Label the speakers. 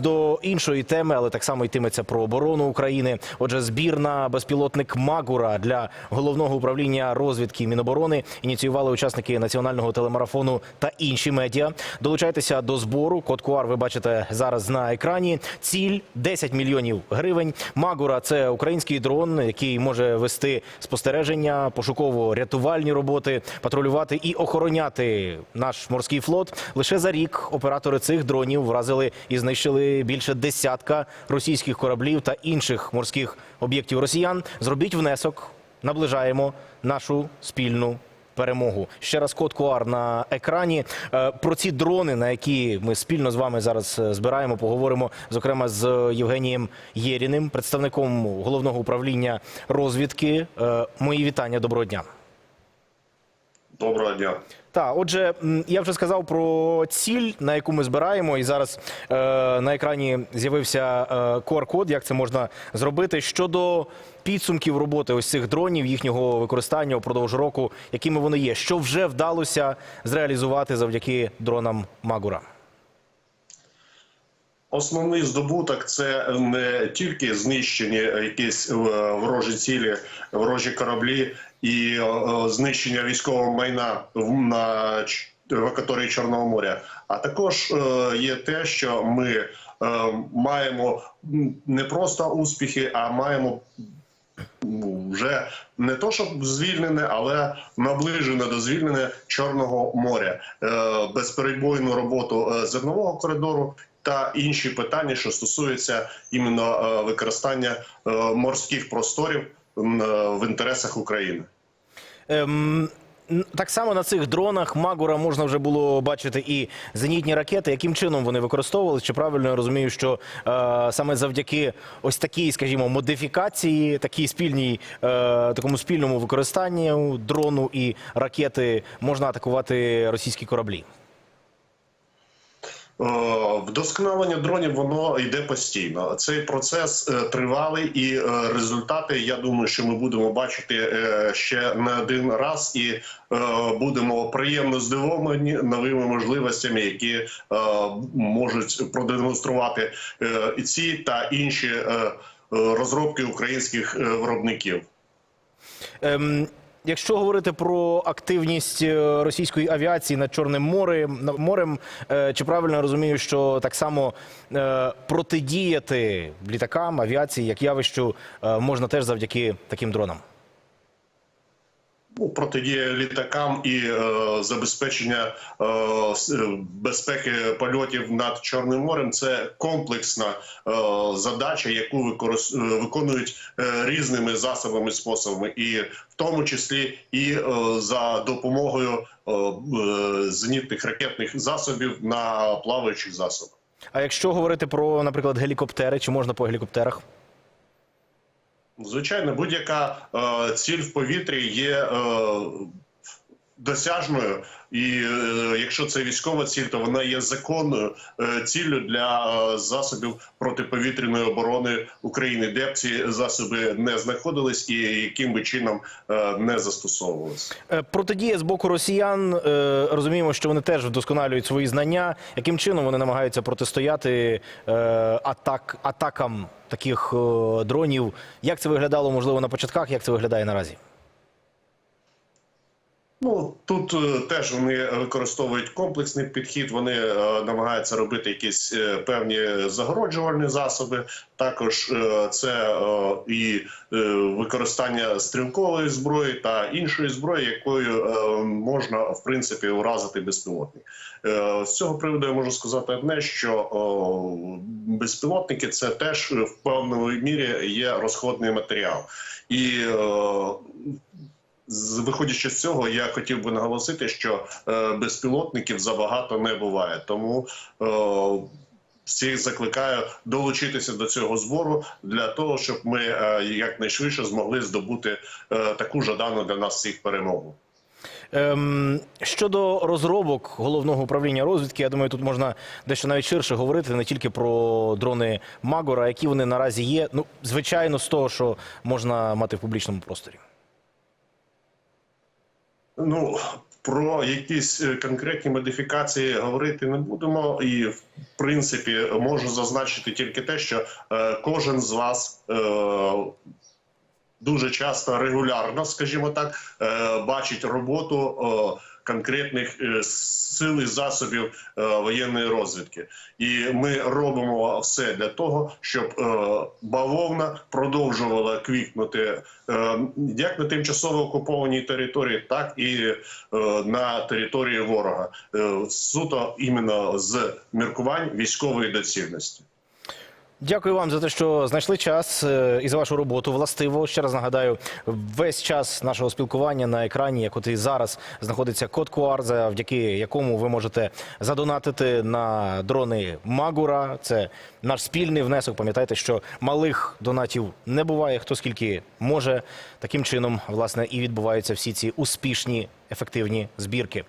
Speaker 1: До іншої теми, але так само йтиметься про оборону України. Отже, збірна безпілотник Магура для головного управління розвідки Міноборони ініціювали учасники національного телемарафону та інші медіа. Долучайтеся до збору. Код QR ви бачите зараз на екрані. Ціль 10 мільйонів гривень. Магура це український дрон, який може вести спостереження, пошуково-рятувальні роботи, патрулювати і охороняти наш морський флот. Лише за рік оператори цих дронів вразили і знищили більше десятка російських кораблів та інших морських об'єктів росіян. Зробіть внесок, наближаємо нашу спільну. Перемогу ще раз код QR на екрані. Е, Про ці дрони, на які ми спільно з вами зараз е, збираємо, поговоримо зокрема з Євгенієм Єріним, представником головного управління розвідки. Е, Мої вітання. Доброго дня.
Speaker 2: Доброго дня.
Speaker 1: Так, отже, я вже сказав про ціль, на яку ми збираємо, і зараз е, на екрані з'явився е, QR-код, як це можна зробити. Щодо підсумків роботи ось цих дронів, їхнього використання упродовж року, якими вони є, що вже вдалося зреалізувати завдяки дронам Магура.
Speaker 2: Основний здобуток це не тільки знищені якісь е, ворожі цілі, ворожі кораблі і е, знищення військового майна на в акваторії Чорного моря, а також е, є те, що ми маємо не просто успіхи, а маємо вже не то, щоб звільнене, але наближене до звільнення Чорного моря, безперебойну роботу зернового коридору та інші питання, що стосуються іменно е, використання е, морських просторів е, в інтересах України.
Speaker 1: Ем, так само на цих дронах Магура можна вже було бачити і зенітні ракети. Яким чином вони використовувалися? Чи правильно я розумію, що е, саме завдяки ось такій, скажімо, модифікації, такій спільній, е, такому спільному використанню дрону і ракети можна атакувати російські кораблі?
Speaker 2: Е, Вдосконалення дронів воно йде постійно. Цей процес е, тривалий, і е, результати я думаю, що ми будемо бачити ще не один раз, і будемо приємно здивовані новими можливостями, які можуть продемонструвати ці та інші розробки українських виробників.
Speaker 1: Ем, Якщо говорити про активність е, російської авіації над Чорним морем, морем, е, чи правильно розумію, що так само е, протидіяти літакам, авіації як явищу можна теж завдяки таким дронам?
Speaker 2: Ну, протидія літакам і е, забезпечення е, е, безпеки польотів над Чорним морем це комплексна е, задача, яку викорис- е, виконують е, різними засобами способами, і в тому числі і е, за допомогою е, е, зенітних ракетних засобів на плаваючих засобах.
Speaker 1: А якщо говорити про, наприклад, гелікоптери, чи можна по гелікоптерах?
Speaker 2: Звичайно, будь-яка е, ціль в повітрі є е, досяжною, і е, якщо це військова ціль, то вона є законною е, ціллю для е, засобів протиповітряної оборони України, де б ці засоби не знаходились і яким би чином е, не застосовувалися.
Speaker 1: Е, Протидія з боку росіян. е, Розуміємо, що вони теж вдосконалюють свої знання. Яким чином вони намагаються протистояти е, атак, атакам таких е, дронів? Як це виглядало, можливо, на початках? Як це виглядає наразі?
Speaker 2: Ну тут е, теж вони використовують комплексний підхід. Вони е, намагаються робити якісь е, певні загороджувальні засоби. Також це і використання стрілкової зброї та іншої зброї, якою можна в принципі уразити безпілотник. З цього приводу я можу сказати одне, що безпілотники це теж в певній мірі є розходний матеріал і. Виходячи з цього, я хотів би наголосити, що е, безпілотників забагато не буває. Тому е, всіх закликаю долучитися до цього збору для того, щоб ми е, якнайшвидше змогли здобути таку жадану для нас всіх перемогу.
Speaker 1: Ем, щодо розробок головного управління розвідки, я думаю, тут можна дещо навіть ширше говорити не тільки про дрони Магора, які вони наразі є. Ну, звичайно, з того, що можна мати в публічному просторі.
Speaker 2: Ну Про якісь е, конкретні модифікації говорити не будемо, і в принципі можу зазначити тільки те, що е, кожен з вас е, дуже часто регулярно, скажімо так, е, бачить роботу конкретних е, сил і засобів е, воєнної розвідки. І ми робимо все для того, щоб е, бавовна продовжувала квітнути е, як на тимчасово окупованій території, так і на території ворога, суто іменно з міркувань військової доцільності.
Speaker 1: Дякую вам за те, що знайшли час е, і за вашу роботу. Властиво ще раз нагадаю, весь час нашого спілкування на екрані, як от і зараз, знаходиться код QR, завдяки якому ви можете задонатити на дрони Магура. Це наш спільний внесок. Пам'ятайте, що малих донатів не буває. Хто скільки може, таким чином власне і відбуваються всі ці успішні ефективні збірки.